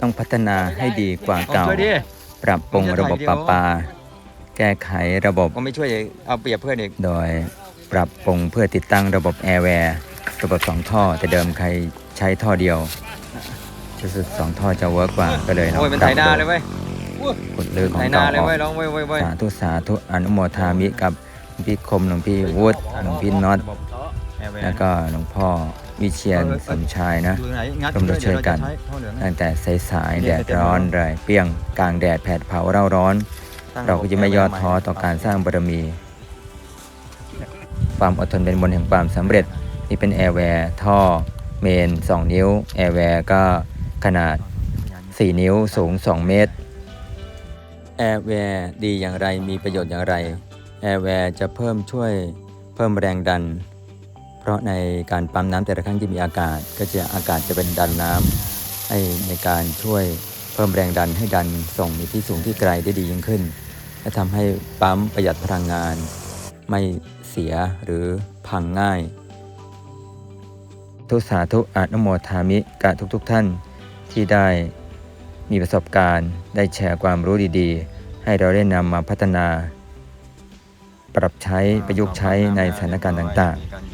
ต้องพัฒนาให้ดีกว่าเอาเก่าช่วยดิปรับปรุงระบบประปา แก้ไขระบบก็ไม่ช่วยอีกเอาเปรียบเพื่อนอีก โดยปรับปรุงเพื่อติดตั้งระบบแอร์แวร์ระบบสองท่อ แต่เดิมใครใช้ท่อเดียวรู้สึกสองท่อจะเวิร์กกว่าก็เลยลองโอ้ยมันปไถรับนาดูเลยเว้ยขุดลือของไถนาเก่าเลอยอกเว้ยร้องเว้ยเว้ยเว้ยสาธุสาธุอนุโมทามิกับหลวงพี่คมหลวงพี่วุฒิหลวงพี่น็อตแล้วก็หลวงพ่อ วิเชียนสมชายนะดูไหนงัดร่วมด้วยช่วยกันเดี๋เราจะใช้ท่อเหลืองนะตั้งแต่สายๆแดดร้อนเลยเปรี้ยง กลางแดดแผดเผาเร่าร้อน เราก็จะไม่ย่อท้อต่อการสร้างบารมี ความอดทนเป็นมนต์แห่งความสำเร็จนี่เป็นแอร์แวร์ท่อเมน 2 นิ้ว แอร์แวร์ก็ขนาด 4 นิ้วสูง 2 เมตร แอร์แวร์ดีอย่างไรมีประโยชน์อย่างไร แอร์แวร์จะเพิ่มช่วยเพิ่มแรงดัน เพราะในการปั๊มน้ำแต่ละครั้งที่มีอากาศ ก็จะอากาศจะเป็นดันน้ำให้ในการช่วยเพิ่มแรงดันให้ดันส่งในที่สูงที่ไกลได้ดียิ่งขึ้น และทำให้ปั๊มประหยัดพลังงาน ไม่เสียหรือพังง่าย ทุสาธุอนุโมทามิกะทุกๆทท่านที่ได้มีประสบการณ์ ได้แชร์ความรู้ดีๆ ให้เราได้นำมาพัฒนา ปรับใช้ประยุกต์ใช้ในสถานการณ์ต่างๆ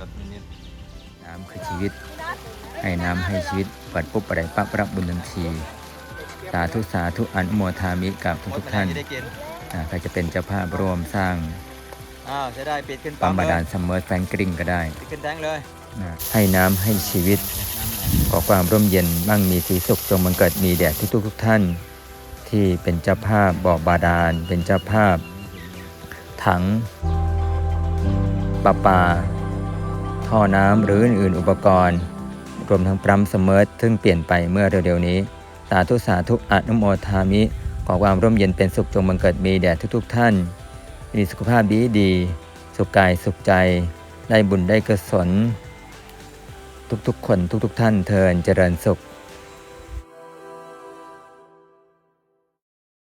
คือชีวิต ให้น้ำให้ชีวิตเปิดปุ๊บอะไรปั๊บรับบุญทันทีสาธุสาธุอนุโมทามิกับทุกๆท่านจะได้กินอ่าใครจะเป็นเจ้าภาพร่วมสร้างอ้าวจะได้ปิดขึ้นปั๊มบาดาลเลยซัมเมอร์แฟงกริงก็ได้ปิดขึ้นแดงเลยนะให้น้ำให้ชีวิตขอความร่มเย็นมั่งมีสีสุขจงบังเกิดมีแด่ทุกๆทุกท่าน ที่เป็นเจ้าภาพบ่อบาดาลเป็นเจ้าภาพ ถังประปา ท่อน้ำหรืออื่นๆอุปกรณ์รวมทั้งปั๊มสมอซึ่งเปลี่ยนไปเมื่อเร็วๆนี้ สาธุสาธุอนุโมทามิ ขอความร่มเย็นเป็นสุขจงบังเกิดมีแด่ทุกๆ ท่าน มีสุขภาพดีดี สุขกายสุขใจ ได้บุญได้กุศลทุกๆ คนทุกๆ ท่านเทินเจริญสุข